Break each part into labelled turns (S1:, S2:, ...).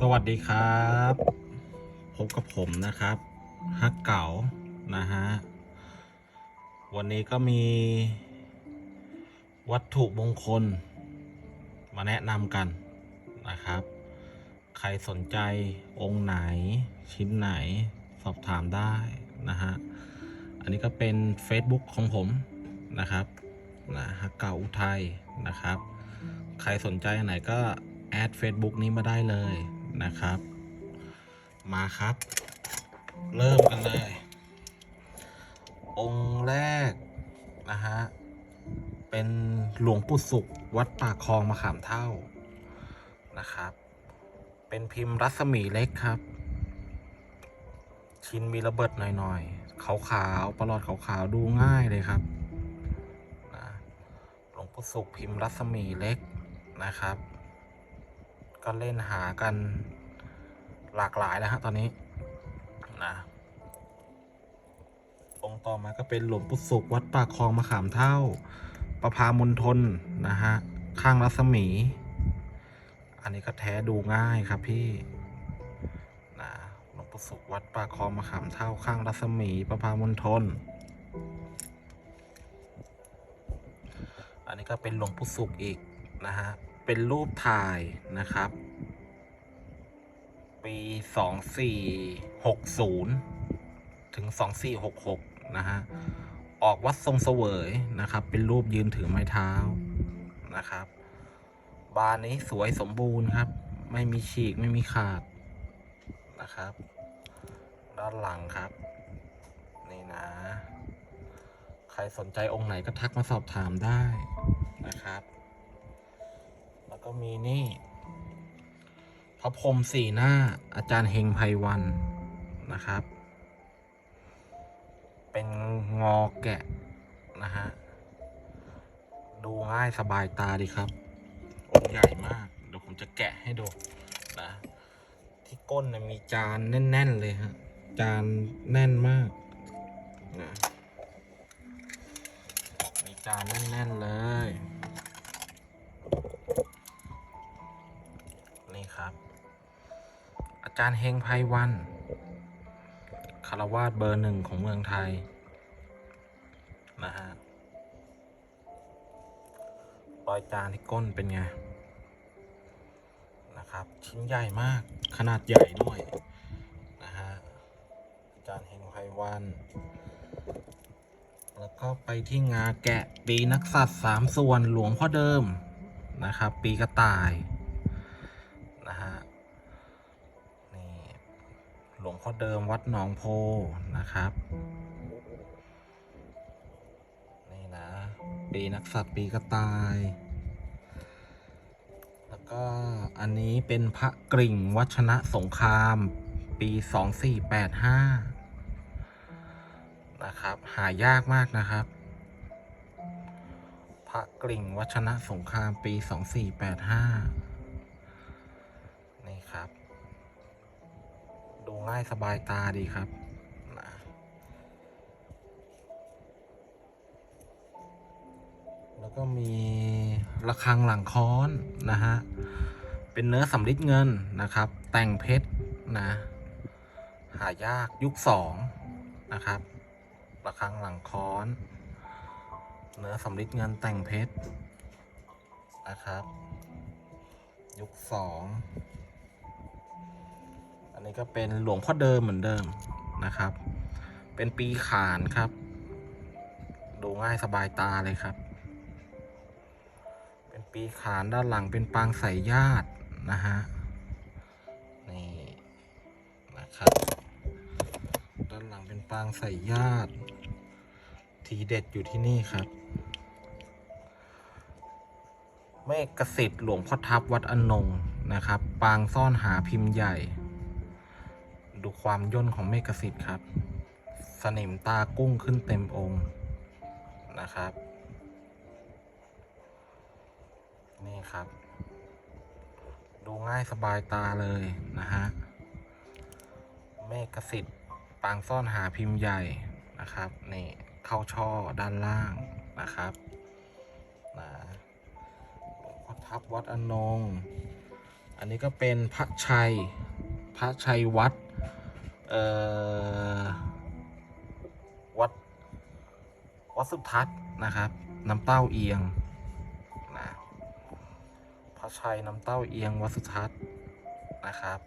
S1: สวัสดีครับพบกับผมนะครับฮักเก๋านะฮะวันนี้ก็มีวัตถุมงคล มาแนะนำกันนะครับ ใครสนใจองค์ไหนชิ้นไหนสอบถามได้นะฮะอันนี้ก็เป็น Facebook ของผมนะครับนะฮักเก๋าอุทัยนะครับ ใครสนใจไหนก็ แอด Facebook นี้มาได้เลยนะครับ มาครับ เริ่มกันเลย องค์แรก นะฮะ เป็นหลวงปู่สุข วัดปากคลองมะขามเท่านะครับ เป็นพิมพ์รัศมีเล็กครับ ชิ้นมีระเบิดหน่อยๆ ขาวๆประหลอดขาวๆ ดูง่ายเลยครับนะหลวงปู่สุขพิมพ์รัศมีเล็กนะครับ ก็เล่นหากันหลากหลายแล้วฮะตอนนี้นะองต่อมาก็เป็นหลวงปู่สุขวัดป่าคลองมะขามเท่า ประพามณฑลนะฮะ ข้างรัศมี อันนี้ก็แท้ดูง่ายครับพี่นะหลวงปู่สุขวัดป่าคลองมะขามเท่า ข้างรัศมี ประพามณฑลอันนี้ก็เป็นหลวงปู่สุขอีกนะฮะ เป็นรูปถ่ายนะครับ ปี2460ถึง2466นะฮะ ออกวัดทรงเสวยนะครับ เป็นรูปยืนถือไม้เท้านะครับ บานนี้สวยสมบูรณ์ครับ ไม่มีฉีกไม่มีขาดนะครับ ด้านหลังครับ นี่นะ ใครสนใจองค์ไหนก็ทักมาสอบถามได้นะครับ ก็มีนี่พระพรมสี่หน้า อาจารย์เฮงไพวันนะครับ เป็นงอแกะนะฮะ ดูง่ายสบายตาดีครับ องค์ใหญ่มาก เดี๋ยวผมจะแกะให้ดูนะ ที่ก้นนะมีจานแน่น ๆ เลยฮะ จานแน่นมากนะมีจานแน่น ๆ เลย อาจารย์เฮงไพวันคารวาสเบอร์หนึ่งของเมืองไทย นะฮะรอยจานที่ก้นเป็นไง นะครับ ชิ้นใหญ่มากขนาดใหญ่ด้วย นะฮะอาจารย์เฮงไพวัน แล้วก็ไปที่งาแกะปีนักสัตว์สามส่วนหลวงพ่อเดิม นะครับ ปีกระต่าย พ่อเดิมวัดหนองโพนะครับ นี่นะปีนักสัตว์ปีกระต่าย แล้วก็อันนี้เป็นพระกริ่งวัชนะสงคราม ปี 2485 นะครับ หายากมากนะครับ พระกริ่งวัชนะสงครามปี 2485 สบายตาดีครับ แล้วก็มีระฆังหลังค้อนนะฮะ เป็นเนื้อสำริดเงินนะครับ แต่งเพชรนะ หายากยุคสองนะครับระฆังหลังค้อน เนื้อสำริดเงินแต่งเพชรนะครับ ยุคสอง นนี้ก็เป็นหลวงพ่อเดิมเหมือนเดิมนะครับ เป็นปีขานครับ ดูง่ายสบายตาเลยครับ เป็นปีขานด้านหลังเป็นปางใส่ญาตินะฮะ นี่นะครับ ด้านหลังเป็นปางใส่ญาติ ทีเด็ดอยู่ที่นี่ครับเมฆกสิทธิ์หลวงพ่อทับวัดอนงนะครับ ปางซ่อนหาพิมพ์ใหญ่ ดูความย่นของเมฆสิทธิ์ครับ สนิมตากุ้งขึ้นเต็มองค์นะครับ นี่ครับ ดูง่ายสบายตาเลยนะฮะ เมฆสิทธิ์ปางซ่อนหาพิมพ์ใหญ่นะครับ นี่เข้าช่อด้านล่างนะครับนะพ่อทับวัดอนง อันนี้ก็เป็นพระชัย พระชัยวัด วัดวัดสุทัศน์นะครับ น้ำเต้าเอียงนะพระชัยน้ำเต้าเอียงวัดสุทัศน์นะครับ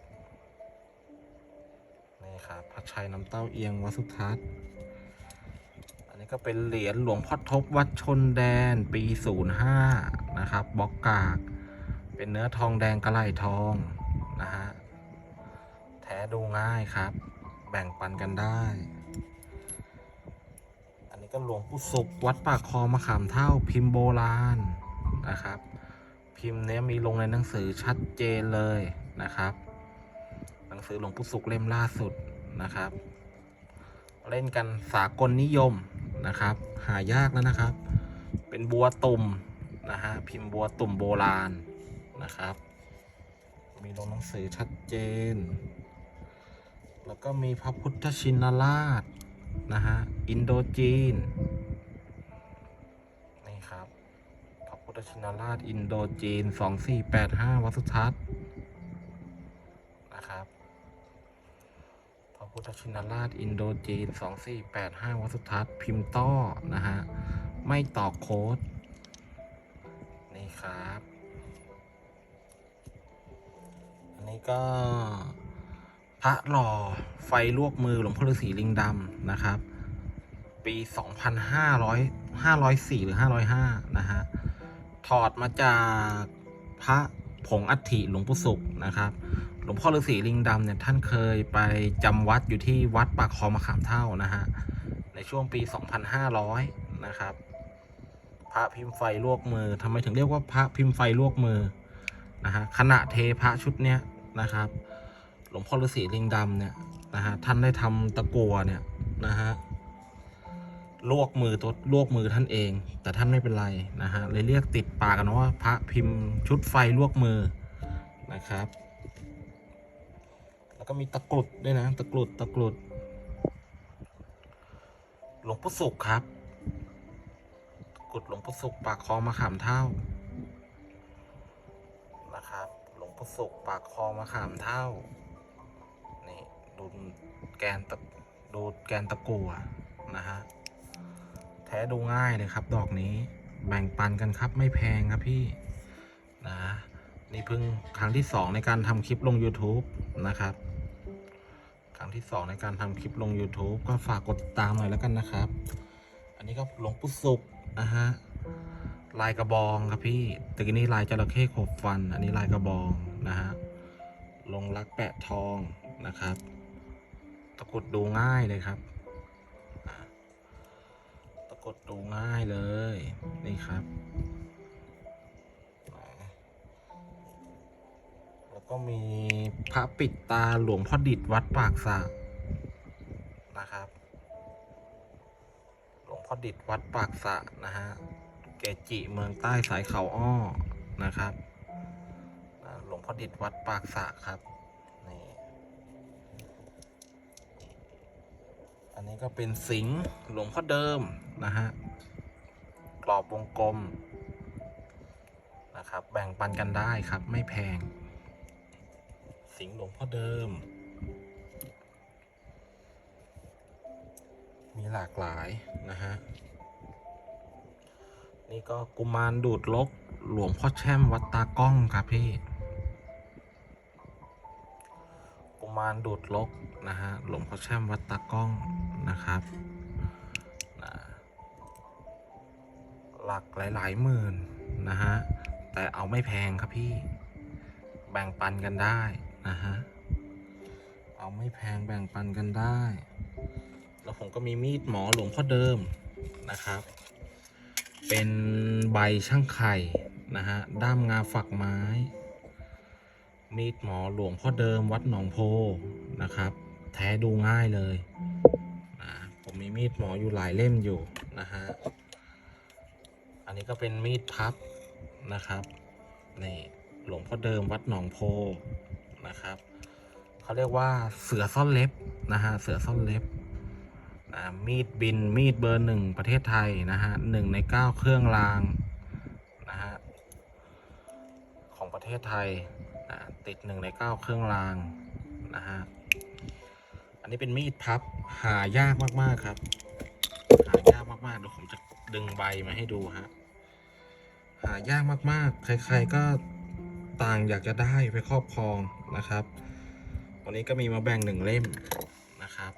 S1: นี่ครับพระชัยน้ำเต้าเอียงวัดสุทัศน์อันนี้ก็เป็นเหรียญหลวงพ่อทบวัดชนแดนปี 05 นะครับบล็อกกาก เป็นเนื้อทองแดงกระไหลทองนะฮะแท้ดูง่ายครับ บ่งปันกันได้ อันนี้ก็หลวงปู่สุขวัดปากคลองมะขามเท่าพิมพ์โบราณนะครับ พิมพ์เนี้ยมีลงในหนังสือชัดเจนเลยนะครับ หนังสือหลวงปู่สุขเล่มล่าสุดนะครับ เล่นกันสากลนิยมนะครับ หายากแล้วนะครับ เป็นบัวตุ่มนะฮะพิมพ์บัวตุ่มโบราณนะครับ มีลงหนังสือชัดเจน แล้วก็มีพระพุทธชินราชนะฮะ อินโดจีน นี่ครับ พระพุทธชินราชอินโดจีน 2485 วัดสุทัศน์นะครับ พระพุทธชินราชอินโดจีน 2485 วัดสุทัศน์พิมพ์ต้อนะฮะ ไม่ต่อโค้ด นี่ครับ อันนี้ก็ พระหล่อไฟลวกมือหลวงพ่อฤาษีลิงดำนะครับ ปี 2500 504 หรือ 505 นะฮะ ถอดมาจากพระผงอัฐิหลวงปู่ศุกร์นะครับ หลวงพ่อฤาษีลิงดำเนี่ยท่านเคยไปจำวัดอยู่ที่วัดปากคลองมะขามเท่านะฮะ ในช่วงปี 2500 นะครับ พระพิมพ์ไฟลวกมือทำไมถึงเรียกว่าพระพิมพ์ไฟลวกมือนะฮะขณะเทพระชุดเนี้ยนะครับ ลวงพ่อฤาษีลิงดำเนี่ยนะฮะท่านได้ทำตะกัวเนี่ยนะฮะลวกมือตัวลวกมือท่านเอง แต่ท่านไม่เป็นไรนะฮะเลยเรียกติดปากกันว่าพระพิมพ์ชุดไฟลวกมือนะครับ แล้วก็มีตะกรุดด้วยนะตะกรุดตะกรุดหลวงปู่สุขครับตะกรุดหลวงปู่สุขปากคลองมะขามเท่านะครับ หลวงปู่สุขปากคลองมะขามเท่า ดูแกนตะดูแกนตะกัวนะฮะ แท้ดูง่ายเลยครับ ดอกนี้แบ่งปันกันครับไม่แพงครับพี่นะนี่เพิ่งครั้งที่สองในการทำคลิปลง YouTube นะครับ ครั้งที่สองในการทำคลิปลง YouTube ก็ฝากกดติดตามหน่อยแล้วกันนะครับ อันนี้ก็หลวงปู่สุขนะฮะลายกระบองครับพี่ตะกี้นี้ลายจระเข้ขบฟัน อันนี้ลายกระบองนะฮะลงรักแปะทองนะครับ ตะกรุดดูง่ายเลยครับตะกรุดดูง่ายเลย นี่ครับ แล้วก็มีพระปิดตาหลวงพ่อดิดวัดปากสะนะครับ หลวงพ่อดิดวัดปากสะนะฮะเกจิเมืองใต้สายเขาอ้อนะครับหลวงพ่อดิดวัดปากสะครับ นี่ อันนี้ก็เป็นสิงห์หลวงพ่อเดิมนะฮะกรอบวงกลมนะครับ แบ่งปันกันได้ครับไม่แพง สิงห์หลวงพ่อเดิม มีหลากหลายนะฮะนี่ก็กุมารดูดลกหลวงพ่อแช่มวัดตากล้องครับพี่ มารดูดลกนะฮะหลวงพ่อแช่มวัดตากล้องนะครับนะหลักหลายๆหมื่นนะฮะแต่เอาไม่แพงครับพี่แบ่งปันกันได้นะฮะเอาไม่แพงแบ่งปันกันได้ แล้วผมก็มีมีดหมอหลวงพ่อเดิมนะครับ เป็นใบช่างไข่นะฮะด้ามงาฝักไม้ มีดหมอหลวงพ่อเดิมวัดหนองโพนะครับ แท้ดูง่ายเลยนะผมมีมีดหมออยู่หลายเล่มอยู่นะฮะอันนี้ก็เป็นมีดพับนะครับนี่หลวงพ่อเดิมวัดหนองโพนะครับเขาเรียกว่าเสือซ่อนเล็บนะฮะเสือซ่อนเล็บนะมีดบินมีดเบอร์หนึ่งประเทศไทยนะฮะหนึ่งในเก้าเครื่องรางนะฮะของประเทศไทย ติดหนึ่งในเก้าเครื่องรางนะฮะ อันนี้เป็นมีดพับหายากมากๆครับ หายากมากๆเดี๋ยวผมจะดึงใบมาให้ดูฮะ หายากมากๆ ใครๆก็ต่างอยากจะได้ไปครอบครองนะครับ วันนี้ก็มีมาแบ่งหนึ่งเล่มนะครับ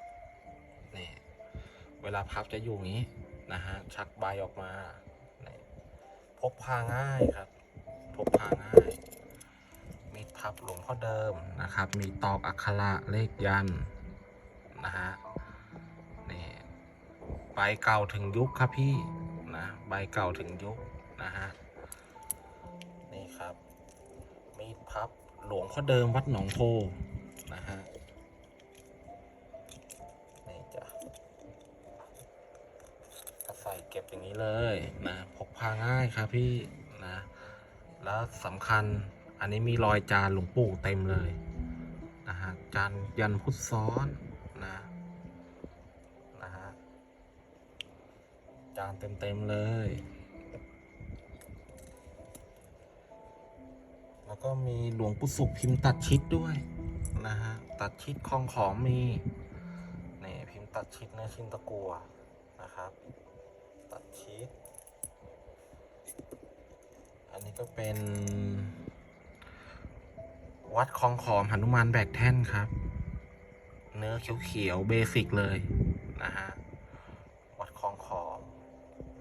S1: นี่เวลาพับจะอยู่งนี้นะฮะ ชักใบออกมา พกพาง่ายครับ พกพาง่าย มีพับหลวงพ่อเดิมนะครับ มีตอกอักขระเลขยันนะฮะนี่ใบเก่าถึงยุคครับพี่นะใบเก่าถึงยุคนะฮะนี่ครับ มีดพับหลวงพ่อเดิมวัดหนองโพนะฮะนี่จ้ะใส่เก็บอย่างนี้เลยนะพกพาง่ายครับพี่นะแล้วสำคัญ อันนี้มีรอยจานหลวงปู่เต็มเลยนะฮะจานยันพุทธซ้อนนะนะฮะจานเต็มๆเลย แล้วก็มีหลวงปู่สุขพิมพ์ตัดชิดด้วยนะฮะตัดชิดคลองของมีนี่พิมพ์ตัดชิดเนื้อชิ้นตะกัวนะครับ ตัดชิด อันนี้ก็เป็น วัดคลองขอมหนุมานแบกแท่นครับ เนื้อเขียวๆเบสิกเลยนะฮะวัดคลองขอม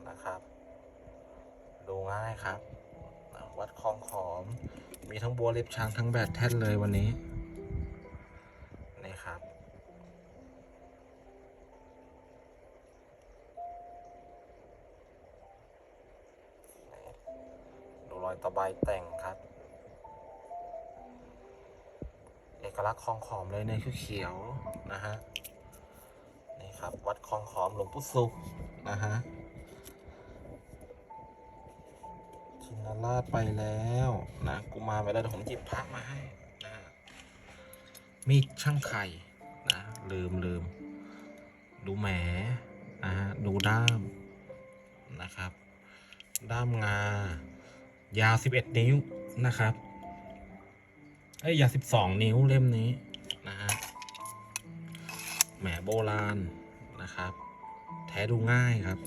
S1: นะครับ ดูง่ายครับ วัดคลองขอม มีทั้งบัวเล็บช้างทั้งแบกแท่นเลยวันนี้ เลยเนยคือเขียวๆนะฮะนี่ครับวัดคลองขอมหลวงปู่สุขนะฮะชินราชไปแล้วนะกูมาไปแล้วเดี๋ยวผมหยิบพระมาให้นะมีช่างไข่นะลืมลืมดูแหมนะฮะดูด้ามนะครับ ด้ามงา ยาว 11 นิ้วนะครับเอ้ยาว 12 นิ้วเล่มนี้ แหมโบราณนะครับ แท้ดูง่ายครับ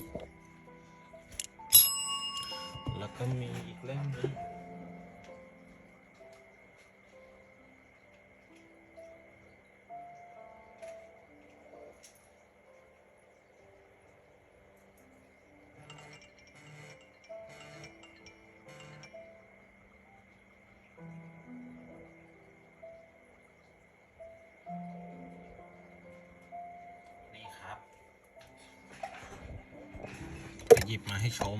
S1: แล้วก็มีอีกเล่มนึง ยิบมาให้ชม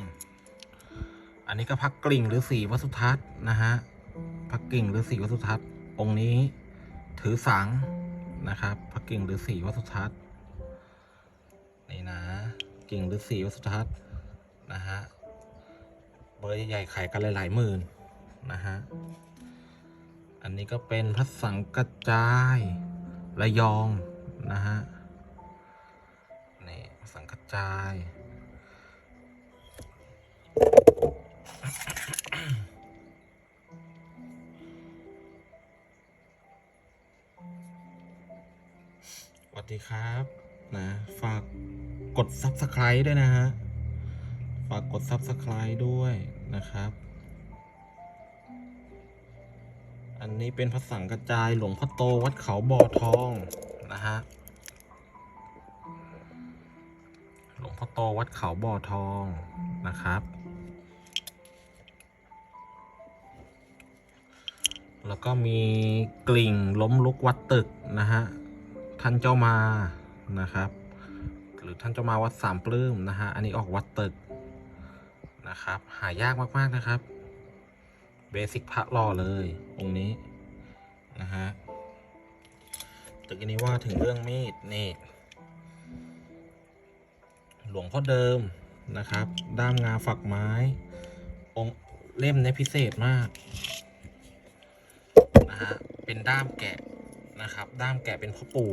S1: อันนี้ก็พักกลิ่งหรือสีวัสุทัศน์นะฮะพักกิ่งหรือสีวัสุทัศน์ องค์นี้ถือสังนะครับพักกิ่งหรือสีวัสุทัศน์นี่นะ กิ่งหรือสีวัสุทัศน์นะฮะเบอร์ใหญ่ๆขายกันหลายๆหมื่นนะฮะอันนี้ก็เป็นพระสังกัจจายระยองนะฮะนี่สังกัจจาย วัสดีครับนะฝากกด Subscribe ด้วยนะฮะ ฝากกด Subscribe ด้วยนะครับ อันนี้เป็นพระสังกระจายหลวงพ่อโตวัดเขาบ่อทองนะฮะ หลวงพ่อโตวัดเขาบ่อทองนะครับ แล้วก็มีกลิ่งล้มลุกวัดตึกนะฮะ ท่านเจ้ามานะครับ หรือท่านเจ้ามาวัดสามปลื้มนะฮะอันนี้ออกวัดตึกนะครับ หายากมากๆนะครับเบสิกพระรอเลยองค์นี้นะฮะตึกนี้ว่าถึงเรื่องมีดนี่หลวงพ่อเดิมนะครับ ด้ามงาฝักไม้ องเล่มนี้พิเศษมากนะฮะเป็นด้ามแกะนะครับ ด้ามแกะเป็นพ่อปู่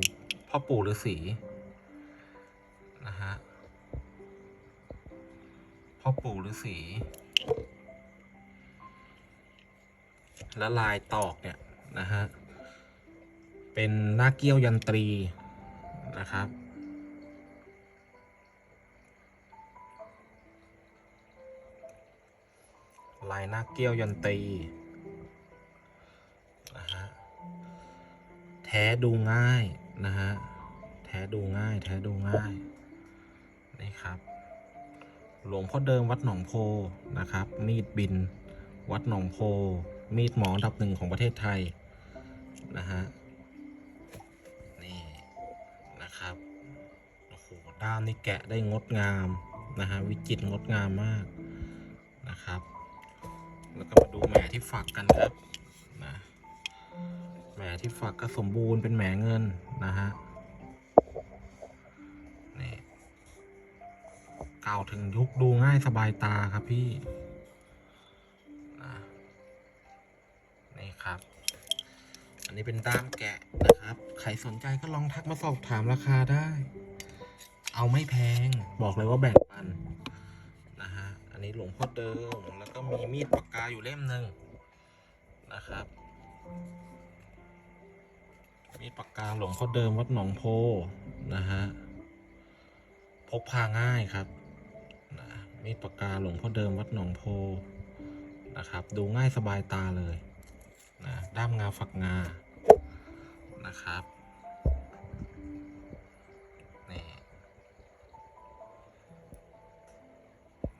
S1: พ่อปู่ฤาษีนะฮะพ่อปู่ฤาษีและลายตอกเนี่ยนะฮะเป็นหน้าเกี้ยวยันตรีนะครับลายหน้าเกี้ยวยันตรีนะฮะแท้ดูง่าย นะฮะ แท้ดูง่าย แท้ดูง่าย นี่ครับ หลวงพ่อเดิมวัดหนองโพนะครับ มีดบิน วัดหนองโพ มีดหมอดับหนึ่งของประเทศไทยนะฮะ นี่นะครับ โอ้โห ด้ามนี่แกะได้งดงามนะฮะ วิจิตรงดงามมากนะครับ แล้วก็มาดูแหมที่ฝักกันครับ ที่ฝักก็สมบูรณ์เป็นแหมเงินนะฮะนี่เก่าถึงยุคดูง่ายสบายตาครับพี่นะนี่ครับ อันนี้เป็นด้ามแกะนะครับ ใครสนใจก็ลองทักมาสอบถามราคาได้ เอาไม่แพงบอกเลยว่าแบ่งปันนะฮะอันนี้หลวงพ่อเดิมแล้วก็มีมีดปากกาอยู่เล่มหนึ่งนะครับมีด ปากกาหลวงพ่อเดิมวัดหนองโพนะฮะพกพาง่ายครับนะมีดปากกาหลวงพ่อเดิมวัดหนองโพนะครับ ดูง่ายสบายตาเลยนะด้ามงาฝักงานะครับนี่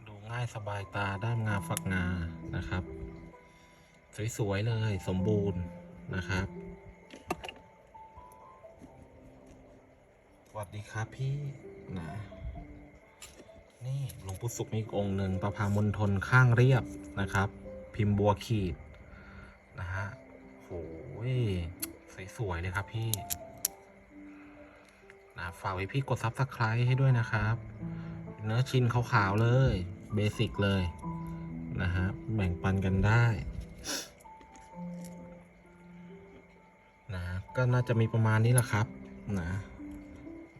S1: ดูง่ายสบายตาด้ามงาฝักงานะครับ สวยๆเลยสมบูรณ์นะครับ วัสดีครับพี่นะนี่หลวงปู่สุขมีอีกองค์หนึ่งประพามณฑลข้างเรียบนะครับ พิมพ์บัวขีดนะฮะโหยสวยๆเลยครับพี่นะฝากไว้พี่กดซับสไคร b e ให้ด้วยนะครับ เนื้อชิ้นขาวๆเลยเบสิกเลยนะฮะแบ่งปันกันได้นะก็น่าจะมีประมาณนี้แหละครับนะ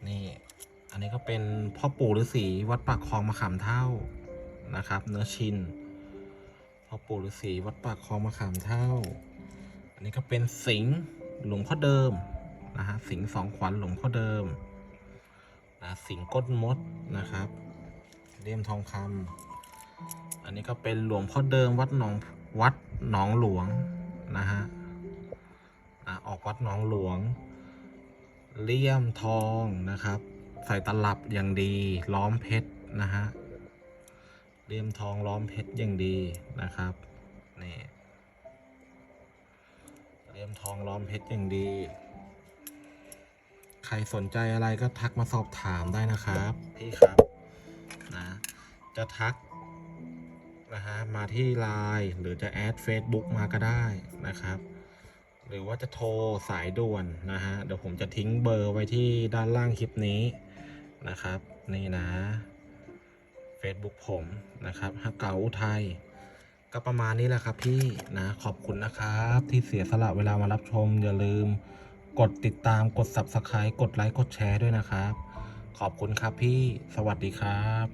S1: นี่ อันนี้ก็เป็นพ่อปู่ฤาษีวัดปากคลองมะขามเท่านะครับ เนื้อชินพ่อปู่ฤาษีวัดปากคลองมะขามเท่า อันนี้ก็เป็นสิงห์หลวงพ่อเดิมนะฮะสิงห์สองขวัญหลวงพ่อเดิมนะสิงห์ก้นมดนะครับเลี่ยมทองคำอันนี้ก็เป็นหลวงพ่อเดิมวัดหนองวัดหนองหลวงนะฮะอะออกวัดหนองหลวง เลี่ยมทองนะครับ ใส่ตลับอย่างดี ล้อมเพชรนะฮะเลี่ยมทองล้อมเพชรอย่างดีนะครับนี่เลี่ยมทองล้อมเพชรอย่างดี ใครสนใจอะไรก็ทักมาสอบถามได้นะครับพี่ครับนะจะทักนะฮะมาที่ไลน์หรือจะแอด Facebook มาก็ได้นะครับ หรือว่าจะโทรสายด่วนนะฮะ เดี๋ยวผมจะทิ้งเบอร์ไว้ที่ด้านล่างคลิปนี้นะครับ นี่นะ Facebook ผมนะครับฮักเก๋าอุทัยก็ประมาณนี้แหละครับพี่นะขอบคุณนะครับ ที่เสียสละเวลามารับชม อย่าลืม กดติดตามกด Subscribe กดไลค์กดแชร์ด้วยนะครับ ขอบคุณครับพี่ สวัสดีครับ